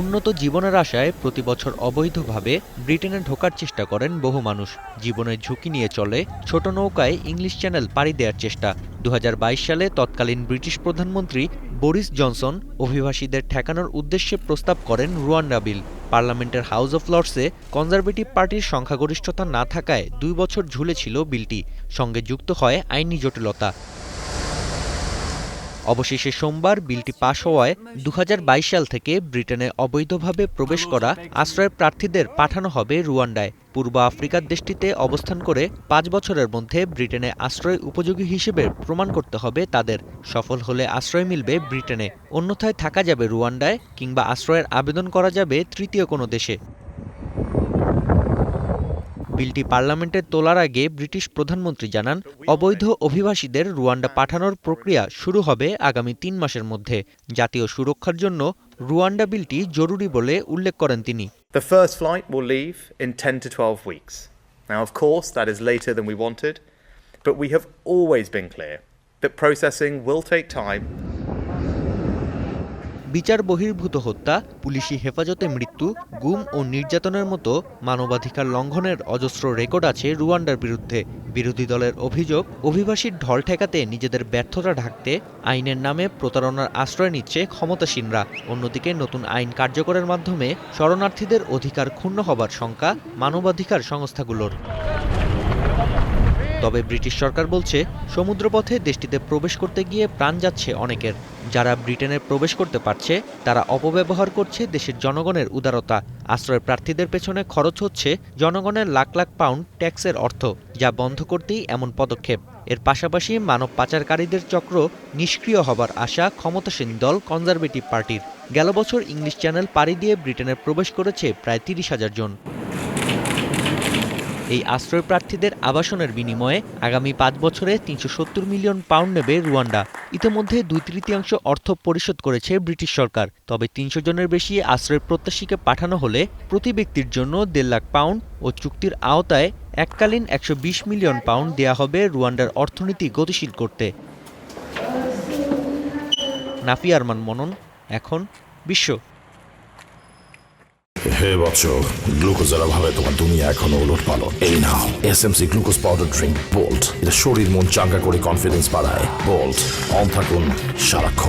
উন্নত জীবনের আশায় প্রতি বছর অবৈধভাবে ব্রিটেনে ঢোকার চেষ্টা করেন বহু মানুষ। জীবনের ঝুঁকি নিয়ে চলে ছোট নৌকায় ইংলিশ চ্যানেল পাড়ি দেওয়ার চেষ্টা। দু হাজার বাইশ সালে তৎকালীন ব্রিটিশ প্রধানমন্ত্রী বোরিস জনসন অভিবাসীদের ঠেকানোর উদ্দেশ্যে প্রস্তাব করেন রুয়ান্ডা বিল। পার্লামেন্টের হাউস অফ লর্ডসে কনজারভেটিভ পার্টির সংখ্যাগরিষ্ঠতা না থাকায় দুই বছর ঝুলেছিল বিলটি। সঙ্গে যুক্ত হয় আইনি জটিলতা। অবশেষে সোমবার বিলটি পাশ হওয়ায় দু হাজার বাইশ সাল থেকে ব্রিটেনে অবৈধভাবে প্রবেশ করা আশ্রয় প্রার্থীদের পাঠানো হবে রুয়ান্ডায়। পূর্ব আফ্রিকার দেশটিতে অবস্থান করে পাঁচ বছরের মধ্যে ব্রিটেনে আশ্রয় উপযোগী হিসেবে প্রমাণ করতে হবে তাদের। সফল হলে আশ্রয় মিলবে ব্রিটেনে। অন্যথায় থাকা যাবে রুয়ান্ডায় কিংবা আশ্রয়ের আবেদন করা যাবে তৃতীয় কোনো দেশে। বিলটি পার্লামেন্টে তোলার আগে ব্রিটিশ প্রধানমন্ত্রী জানান অবৈধ অভিবাসীদের রুয়ান্ডা পাঠানোর প্রক্রিয়া শুরু হবে আগামী তিন মাসের মধ্যে জাতীয় সুরক্ষার জন্য রুয়ান্ডা বিলটি জরুরি বলে উল্লেখ করেন তিনি The first flight will leave in 10 to 12 weeks. Now, of course, that is later than we wanted, but we have always been clear that processing will take time বিচার বহির্ভূত হত্যা, পুলিশি হেফাজতে মৃত্যু, গুম ও নির্যাতনের মতো মানবাধিকার লঙ্ঘনের অজস্র রেকর্ড আছে রুয়ান্ডার বিরুদ্ধে। বিরোধী দলের অভিযোগ, অভিবাসীর ঢল ঠেকাতে নিজেদের ব্যর্থতা ঢাকতে আইনের নামে প্রতারণার আশ্রয় নিচ্ছে ক্ষমতাসীনরা। অন্যদিকে নতুন আইন কার্যকরের মাধ্যমে শরণার্থীদের অধিকার ক্ষুণ্ণ হবার শঙ্কা মানবাধিকার সংস্থাগুলোর। তবে ব্রিটিশ সরকার বলছে, সমুদ্রপথে দেশটিতে প্রবেশ করতে গিয়ে প্রাণ যাচ্ছে অনেকের। যারা ব্রিটেনে প্রবেশ করতে পারছে, তারা অপব্যবহার করছে দেশের জনগণের উদারতা। আশ্রয় প্রার্থীদের পেছনে খরচ হচ্ছে জনগণের লাখ লাখ পাউন্ড ট্যাক্সের অর্থ, যা বন্ধ করতেই এমন পদক্ষেপ। এর পাশাপাশি মানব পাচারকারীদের চক্র নিষ্ক্রিয় হবার আশা ক্ষমতাসীন দল কনজারভেটিভ পার্টির। গেল বছর ইংলিশ চ্যানেল পাড়ি দিয়ে ব্রিটেনে প্রবেশ করেছে প্রায় তিরিশ হাজার জন। এই আশ্রয় প্রার্থীদের আবাসনের বিনিময়ে আগামী পাঁচ বছরে তিনশো সত্তর মিলিয়ন পাউন্ড নেবে রুয়ান্ডা। ইতিমধ্যে দুই তৃতীয়াংশ অর্থ পরিশোধ করেছে ব্রিটিশ সরকার। তবে তিনশো জনের বেশি আশ্রয় প্রত্যাশীকে পাঠানো হলে প্রতি ব্যক্তির জন্য দেড় লাখ পাউন্ড ও চুক্তির আওতায় এককালীন একশো বিশ মিলিয়ন পাউন্ড দেয়া হবে রুয়ান্ডার অর্থনীতি গতিশীল করতে। নাফি আরমান মনন, এখন বিশ্ব। হে বৎস গ্লুকোজের অভাবে তোমার দুনিয়া এখনও উলট পালো এই নাও SMC glucose powder drink bolt এটা শরীর মন চাঙ্গা করে কনফিডেন্স বাড়ায়। বোল্ট অন থাকুন সারাক্ষণ।